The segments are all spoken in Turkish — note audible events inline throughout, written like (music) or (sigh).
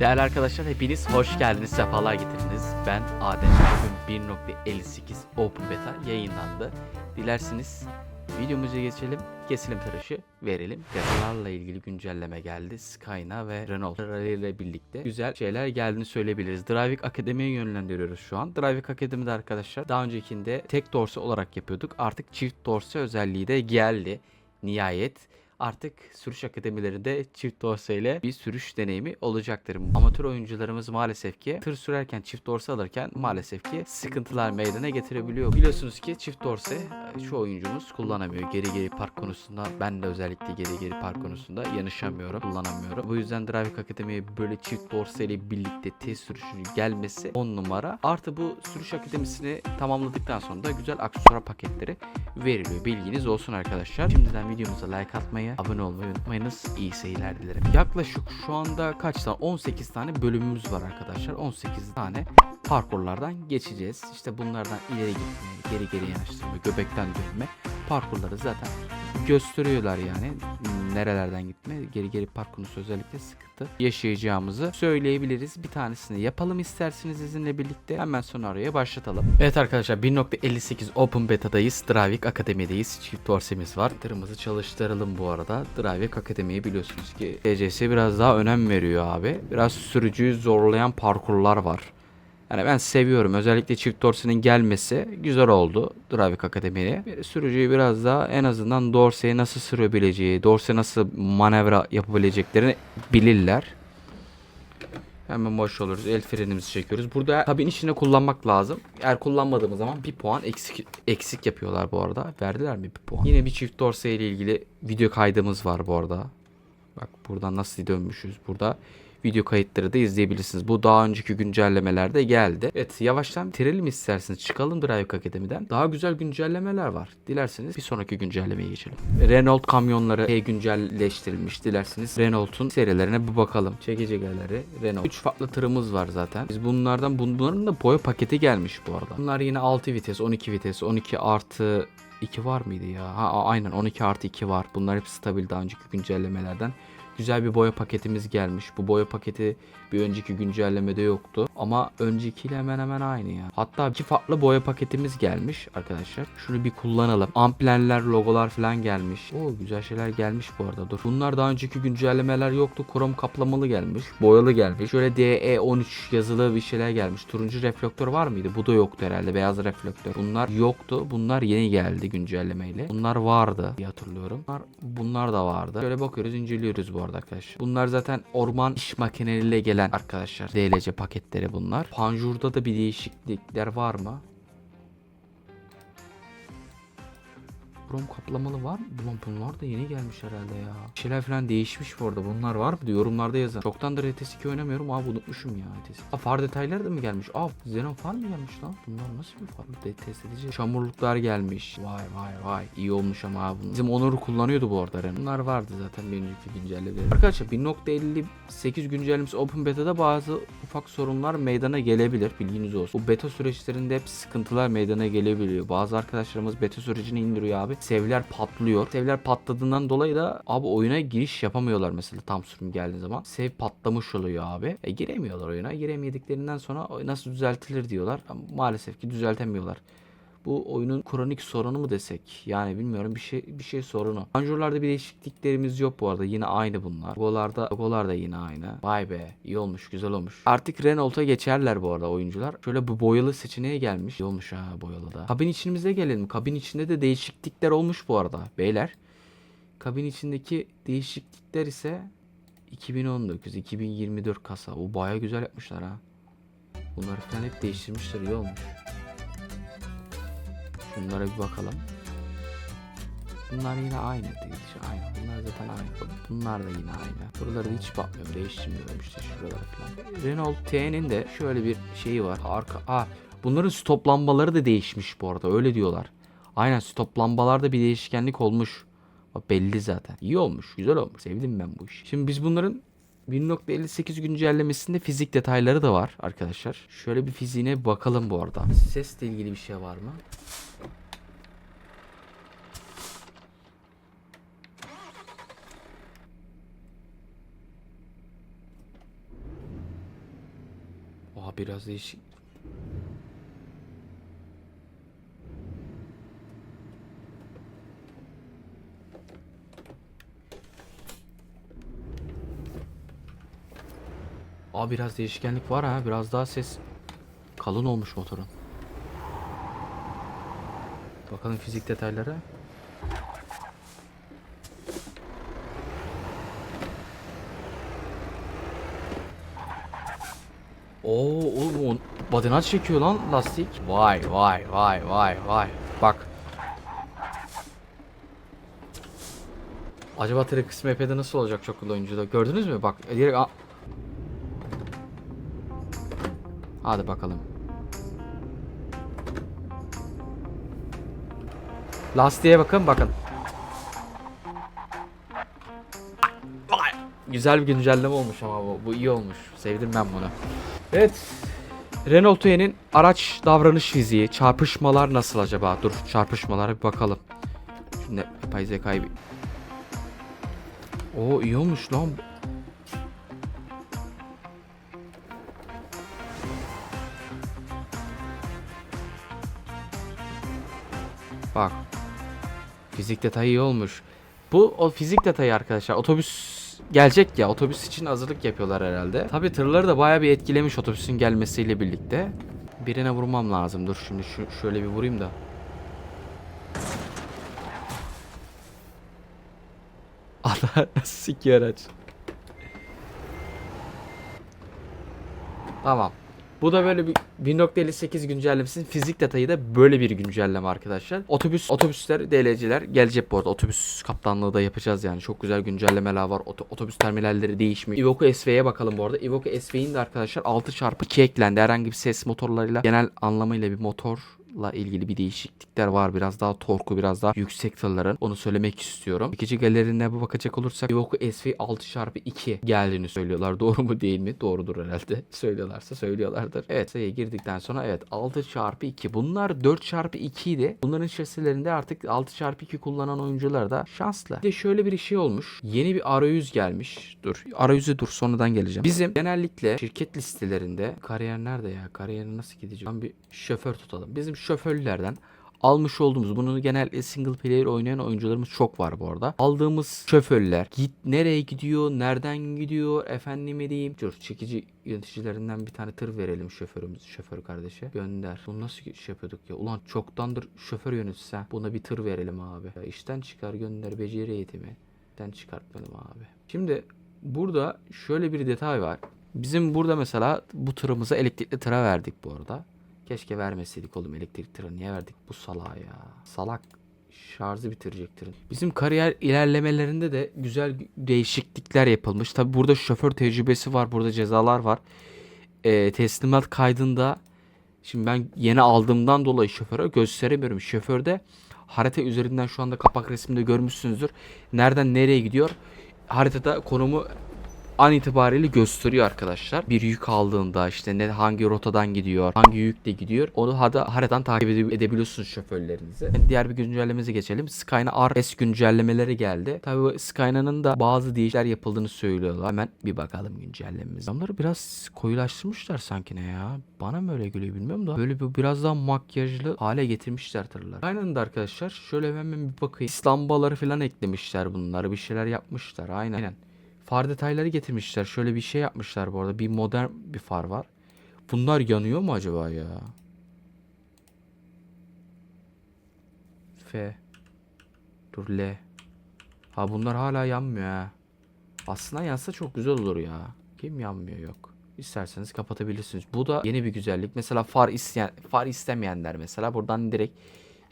Değerli arkadaşlar hepiniz hoş geldiniz, sefalar getirdiniz. Ben Adem. Bugün 1.58 Open Beta yayınlandı. Dilerseniz videomuza geçelim, keselim tıraşı verelim. Betalarla ilgili güncelleme geldi. Skyna ve Renault ile birlikte güzel şeyler geldiğini söyleyebiliriz. Driving Akademi'ye yönlendiriyoruz şu an. Driving Akademi'de arkadaşlar daha öncekinde tek dorse olarak yapıyorduk. Artık çift dorse özelliği de geldi. Nihayet artık sürüş akademilerinde çift dorse ile bir sürüş deneyimi olacaktır. Amatör oyuncularımız maalesef ki tır sürerken çift dorse alırken maalesef ki sıkıntılar meydana getirebiliyor. Biliyorsunuz ki çift dorse şu oyuncumuz kullanamıyor. Geri geri park konusunda ben de özellikle geri geri park konusunda yanışamıyorum, kullanamıyorum. Bu yüzden Driving Akademi'ye böyle çift dorse ile birlikte test sürüşünü gelmesi 10 numara. Artı bu sürüş akademisini tamamladıktan sonra da güzel aksesuar paketleri veriliyor. Bilginiz olsun arkadaşlar. Şimdiden videomuza like atmayı, abone olmayı unutmayınız. İyi seyirler dilerim. Yaklaşık şu anda kaç tane? 18 tane bölümümüz var arkadaşlar. 18 tane parkurlardan geçeceğiz. İşte bunlardan ileri gitme, geri geri yanaştırma, göbekten dönme parkurları zaten gösteriyorlar yani nerelerden gitme geri geri park konusu özellikle sıkıntı yaşayacağımızı söyleyebiliriz. Bir tanesini yapalım isterseniz sizinle birlikte hemen sonra araya başlatalım. Evet arkadaşlar 1.58 Open Beta'dayız. Dravik Akademi'deyiz. Çift dorsemiz var. Tırımızı çalıştıralım bu arada. Dravik Akademi'yi biliyorsunuz ki ECS biraz daha önem veriyor abi. Biraz sürücüyü zorlayan parkurlar var. Yani ben seviyorum. Özellikle çift dorsenin gelmesi güzel oldu Dravik Akademi'ye. Sürücüyü biraz daha en azından dorseyi nasıl sürebileceği, dorse nasıl manevra yapabileceklerini bilirler. Hemen boş oluruz. El frenimizi çekiyoruz. Burada kabin içinde kullanmak lazım. Eğer kullanmadığımız zaman bir puan eksik eksik yapıyorlar bu arada. Verdiler mi bir puan? Yine bir çift dorse ile ilgili video kaydımız var bu arada. Bak buradan nasıl dönmüşüz. Burada video kayıtları da izleyebilirsiniz. Bu daha önceki güncellemelerde geldi. Evet yavaştan bitirelim isterseniz. Çıkalım Drive Akademi'den. Daha güzel güncellemeler var. Dilerseniz bir sonraki güncellemeye geçelim. Renault kamyonları hey güncelleştirilmiş. Dilerseniz Renault'un serilerine bir bakalım. Çekicileri Renault. 3 farklı tırımız var zaten. Biz bunlardan bunların da boya paketi gelmiş bu arada. Bunlar yine 6 vites, 12 vites, 12 artı 2 var mıydı ya? Ha aynen 12 artı 2 var. Bunlar hep stabil daha önceki güncellemelerden. Güzel bir boya paketimiz gelmiş. Bu boya paketi bir önceki güncellemede yoktu. Ama öncekiyle hemen hemen aynı ya. Hatta iki farklı boya paketimiz gelmiş arkadaşlar. Şunu bir kullanalım. Amplenler, logolar falan gelmiş. Oo güzel şeyler gelmiş bu arada. Dur. Bunlar daha önceki güncellemeler yoktu. Krom kaplamalı gelmiş. Boyalı gelmiş. Şöyle DE13 yazılı bir şeyler gelmiş. Turuncu reflektör var mıydı? Bu da yoktu herhalde. Beyaz reflektör. Bunlar yoktu. Bunlar yeni geldi güncellemeyle. Bunlar vardı diye hatırlıyorum. Bunlar, bunlar da vardı. Şöyle bakıyoruz inceliyoruz bu arada arkadaşlar. Bunlar zaten orman iş makineleriyle gelen arkadaşlar. DLC paketleri bunlar. Panjur'da da bir değişiklikler var mı? Krom kaplamalı var mı? Ulan bunlar da yeni gelmiş herhalde ya. Bir şeyler falan değişmiş bu arada. Bunlar var mı? Yorumlarda yazın. Çoktandır RTS2 oynamıyorum. Abi unutmuşum ya RTS. Aa far detayları da mı gelmiş? Aa Xenon far mı gelmiş lan? Bunlar nasıl bir far? De- Test edeceğiz. Çamurluklar gelmiş. Vay vay vay. İyi olmuş ama abi. Bizim Onur'u kullanıyordu bu arada. Ren. Bunlar vardı zaten bir önceki güncellemeleri. Arkadaşlar 1.58 güncellemesi Open Beta'da bazı ufak sorunlar meydana gelebilir. Bilginiz olsun. Bu beta süreçlerinde hep sıkıntılar meydana gelebiliyor. Bazı arkadaşlarımız beta sürecini indiriyor abi. Sevler patlıyor. Sevler patladığından dolayı da abi oyuna giriş yapamıyorlar mesela tam sürüm geldiği zaman. Sev patlamış oluyor abi. E, giremiyorlar oyuna. Giremediklerinden sonra "Oy, nasıl düzeltilir diyorlar. Maalesef ki düzeltemiyorlar. Bu oyunun kronik sorunu mu desek? Yani bilmiyorum bir şey bir şey sorunu. Panjurlarda bir değişikliklerimiz yok bu arada. Yine aynı bunlar. Logolarda, logolar da yine aynı. Vay be iyi olmuş güzel olmuş. Artık Renault'a geçerler bu arada oyuncular. Şöyle bu boyalı seçeneğe gelmiş. İyi olmuş ha boyalı da. Kabin içimize gelelim. Kabin içinde de değişiklikler olmuş bu arada beyler. Kabin içindeki değişiklikler ise 2019, 2024 kasa. O baya güzel yapmışlar ha. Bunları falan hep değiştirmişler iyi olmuş. Şunlara bir bakalım. Bunlar yine aynı değil. Aynı. Bunlar zaten aynı. Bunlar da yine aynı. Buraları hiç bakmıyorum. Değiştirmiyorum işte şuraları falan. Renault T'nin de şöyle bir şeyi var. Arka. Aa, bunların stop lambaları da değişmiş bu arada. Öyle diyorlar. Aynen stop lambalarda bir değişkenlik olmuş. Belli zaten. İyi olmuş. Güzel olmuş. Sevdim ben bu işi. Şimdi biz bunların 1.58 güncellemesinde fizik detayları da var arkadaşlar. Şöyle bir fiziğine bakalım bu arada. Sesle ilgili bir şey var mı? Aa biraz değişik. Aa biraz değişkenlik var ha. Biraz daha ses kalın olmuş motorun. Bakalım fizik detaylara. Oo oğlum o badanaç çekiyor lan lastik. Vay vay vay vay vay. Bak. Acaba tırı kısmı epeyde nasıl olacak çok oyuncuda? Gördünüz mü? Bak direkt Hadi bakalım. Lastiğe bakın bakın. Güzel bir güncelleme olmuş ama bu. Bu iyi olmuş. Sevdim ben bunu. Evet. Renault Tuye'nin araç davranış fiziği, çarpışmalar nasıl acaba? Dur çarpışmalara bir bakalım. Şimdi yapay zekayı bir... Oo iyi olmuş lan. Bak. Fizik detayı iyi olmuş. Bu o fizik detayı arkadaşlar. Otobüs gelecek ya. Otobüs için hazırlık yapıyorlar herhalde. Tabi tırları da bayağı bir etkilemiş otobüsün gelmesiyle birlikte. Birine vurmam lazım. Dur şimdi şu, şöyle bir vurayım da. (laughs) Allah (laughs) sikiyor araç. Tamam. Bu da böyle bir 1.58 güncellemesinin fizik detayı da böyle bir güncelleme arkadaşlar. Otobüs otobüsler DLC'ler gelecek bu arada. Otobüs kaptanlığı da yapacağız yani. Çok güzel güncellemeler var. Oto- otobüs terminalleri değişmiş. Iveco SV'ye bakalım bu arada. Iveco SV'nin de arkadaşlar 6x2 eklendi. Herhangi bir ses motorlarıyla genel anlamıyla bir motor la ilgili bir değişiklikler var. Biraz daha torku biraz daha yüksek tırların. Onu söylemek istiyorum. İkinci galerilerine bir bakacak olursak Iveco SV 6x2 geldiğini söylüyorlar. (laughs) Doğru mu değil mi? Doğrudur herhalde. (laughs) Söylüyorlarsa söylüyorlardır. Evet sayıya girdikten sonra evet 6x2 bunlar 4x2 idi. Bunların şasilerinde artık 6x2 kullanan oyuncular da şanslı. Bir de şöyle bir şey olmuş. Yeni bir arayüz gelmiş. Dur arayüze dur sonradan geleceğim. Bizim genellikle şirket listelerinde kariyer nerede ya? Kariyeri nasıl gidecek? Ben bir şoför tutalım. Bizim şoförlerden almış olduğumuz bunu genelde single player oynayan oyuncularımız çok var bu arada. Aldığımız şoförler git nereye gidiyor, nereden gidiyor, efendim diyeyim. Dur çekici yöneticilerinden bir tane tır verelim şoförümüz, şoför kardeşe. Gönder. Bunu nasıl şey yapıyorduk ya? Ulan çoktandır şoför yöneticisi. ha. Buna bir tır verelim abi. Ya işten çıkar gönder beceri eğitimi. İşten çıkartmadım abi. Şimdi burada şöyle bir detay var. Bizim burada mesela bu tırımıza elektrikli tıra verdik bu arada. Keşke vermeseydik oğlum elektrik tırı. Niye verdik bu salağa ya? Salak şarjı bitirecek tırın. Bizim kariyer ilerlemelerinde de güzel değişiklikler yapılmış. Tabi burada şoför tecrübesi var. Burada cezalar var. Ee, teslimat kaydında şimdi ben yeni aldığımdan dolayı şoföre gösteremiyorum. Şoförde harita üzerinden şu anda kapak resminde görmüşsünüzdür. Nereden nereye gidiyor? Haritada konumu an itibariyle gösteriyor arkadaşlar. Bir yük aldığında işte ne hangi rotadan gidiyor, hangi yükle gidiyor. Onu hada haritadan takip ede- edebiliyorsunuz şoförlerinizi. Diğer bir güncellememize geçelim. Skyna RS güncellemeleri geldi. Tabii Skyna'nın da bazı değişiklikler yapıldığını söylüyorlar. Hemen bir bakalım güncellememize. Onları biraz koyulaştırmışlar sanki ne ya. Bana mı öyle geliyor bilmiyorum da. Böyle bir biraz daha makyajlı hale getirmişler tırlar. Aynen de arkadaşlar şöyle hemen bir bakayım. Lambaları falan eklemişler bunları. Bir şeyler yapmışlar. Aynen. Aynen. Far detayları getirmişler. Şöyle bir şey yapmışlar bu arada. Bir modern bir far var. Bunlar yanıyor mu acaba ya? F. Dur L. Ha bunlar hala yanmıyor ha. Aslında yansa çok güzel olur ya. Kim yanmıyor yok. İsterseniz kapatabilirsiniz. Bu da yeni bir güzellik. Mesela far isteyen, far istemeyenler mesela buradan direkt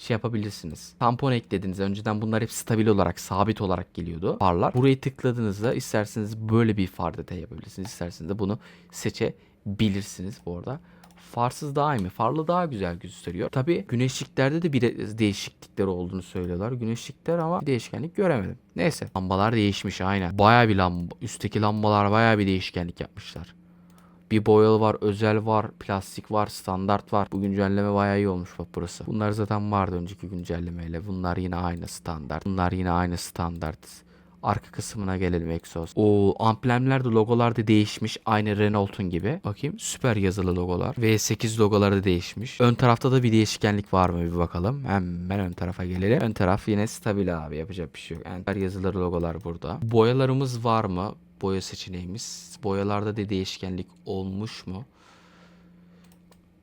şey yapabilirsiniz. Tampon eklediniz. Önceden bunlar hep stabil olarak, sabit olarak geliyordu farlar. Burayı tıkladığınızda isterseniz böyle bir far detayı yapabilirsiniz. İsterseniz de bunu seçebilirsiniz bu arada. Farsız daha iyi mi? Farlı daha güzel gösteriyor. Tabi güneşliklerde de bir değişiklikler olduğunu söylüyorlar. Güneşlikler ama bir değişkenlik göremedim. Neyse. Lambalar değişmiş aynen. Baya bir lamba. Üstteki lambalar baya bir değişkenlik yapmışlar. Bir boyalı var, özel var, plastik var, standart var. Bu güncelleme bayağı iyi olmuş bak burası. Bunlar zaten vardı önceki güncellemeyle. Bunlar yine aynı standart. Bunlar yine aynı standart. Arka kısmına gelelim egzoz. O amblemler de logolar da değişmiş. Aynı Renault'un gibi. Bakayım süper yazılı logolar. V8 logoları da değişmiş. Ön tarafta da bir değişkenlik var mı bir bakalım. Hemen ön tarafa gelelim. Ön taraf yine stabil abi yapacak bir şey yok. Süper yazılı logolar burada. Boyalarımız var mı? Boya seçeneğimiz. Boyalarda da değişkenlik olmuş mu?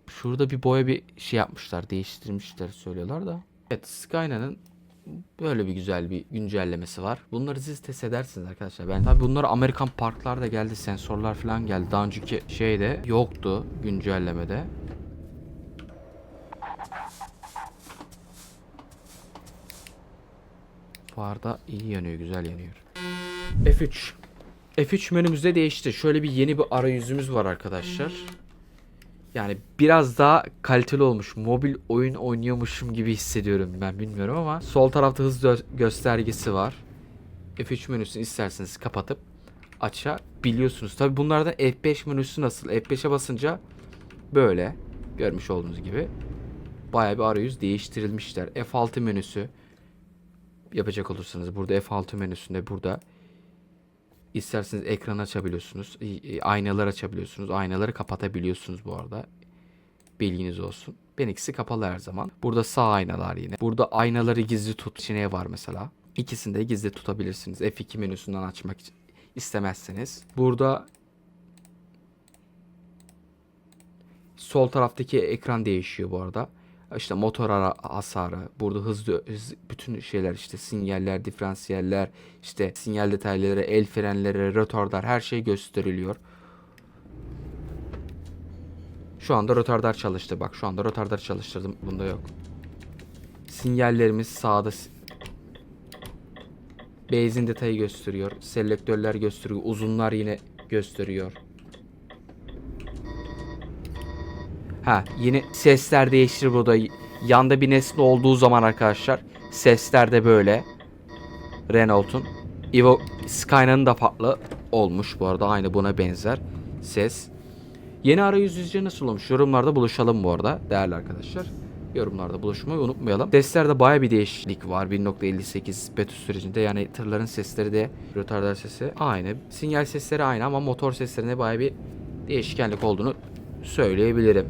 Şurada bir boya bir şey yapmışlar. Değiştirmişler söylüyorlar da. Evet Skyna'nın böyle bir güzel bir güncellemesi var. Bunları siz test edersiniz arkadaşlar. Ben tabii bunlar Amerikan parklarda geldi. Sensörler falan geldi. Daha önceki şeyde yoktu güncellemede. Bu arada iyi yanıyor, güzel yanıyor. F3. F3 menümüzde değişti. Şöyle bir yeni bir arayüzümüz var arkadaşlar. Yani biraz daha kaliteli olmuş. Mobil oyun oynuyormuşum gibi hissediyorum ben bilmiyorum ama sol tarafta hız gö- göstergesi var. F3 menüsünü isterseniz kapatıp açabiliyorsunuz. Tabi bunlardan F5 menüsü nasıl? F5'e basınca böyle görmüş olduğunuz gibi bayağı bir arayüz değiştirilmişler. F6 menüsü yapacak olursanız burada F6 menüsünde burada İsterseniz ekran açabiliyorsunuz. Aynalar açabiliyorsunuz. Aynaları kapatabiliyorsunuz bu arada. Bilginiz olsun. Benimkisi kapalı her zaman. Burada sağ aynalar yine. Burada aynaları gizli tut seçeneği var mesela. İkisini de gizli tutabilirsiniz. F2 menüsünden açmak istemezseniz. Burada sol taraftaki ekran değişiyor bu arada. İşte motor ara- hasarı, burada hızlı hız, bütün şeyler işte sinyaller, diferansiyeller, işte sinyal detayları, el frenleri, rotordar her şey gösteriliyor. Şu anda rotordar çalıştı. Bak şu anda rotordar çalıştırdım. Bunda yok. Sinyallerimiz sağda. Benzin detayı gösteriyor. Selektörler gösteriyor. Uzunlar yine gösteriyor. Ha yine sesler değiştir burada. Yanda bir nesne olduğu zaman arkadaşlar sesler de böyle. Renault'un. Evo Skyna'nın da farklı olmuş bu arada aynı buna benzer ses. Yeni arayüz yüzüce nasıl olmuş? Yorumlarda buluşalım bu arada değerli arkadaşlar. Yorumlarda buluşmayı unutmayalım. Seslerde baya bir değişiklik var 1.58 beta sürecinde. Yani tırların sesleri de rötardar sesi aynı. Sinyal sesleri aynı ama motor seslerinde baya bir değişkenlik olduğunu söyleyebilirim.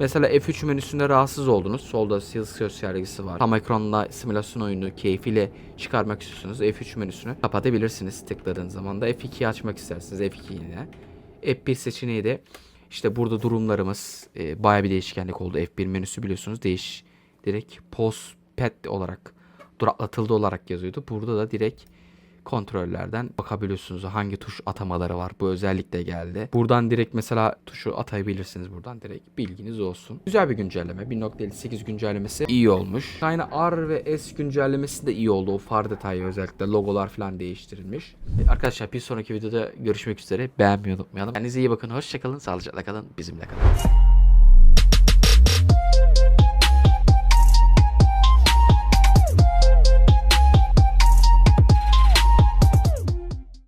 Mesela F3 menüsünde rahatsız oldunuz. Solda hız göstergesi var. Tam ekranla simülasyon oyunu keyfiyle çıkarmak istiyorsanız F3 menüsünü kapatabilirsiniz tıkladığınız zaman da F2'yi açmak isterseniz F2 yine. F1 seçeneği de işte burada durumlarımız e, baya bir değişkenlik oldu. F1 menüsü biliyorsunuz değiş direkt postpad olarak duraklatıldı olarak yazıyordu. Burada da direkt kontrollerden bakabiliyorsunuz hangi tuş atamaları var. Bu özellikle geldi. Buradan direkt mesela tuşu atayabilirsiniz buradan direkt bilginiz olsun. Güzel bir güncelleme. 1.58 güncellemesi iyi olmuş. Aynı R ve S güncellemesi de iyi oldu. O far detayı özellikle logolar falan değiştirilmiş. Arkadaşlar bir sonraki videoda görüşmek üzere. Beğenmeyi unutmayalım. Kendinize iyi bakın. Hoşçakalın. Sağlıcakla kalın. Bizimle kalın.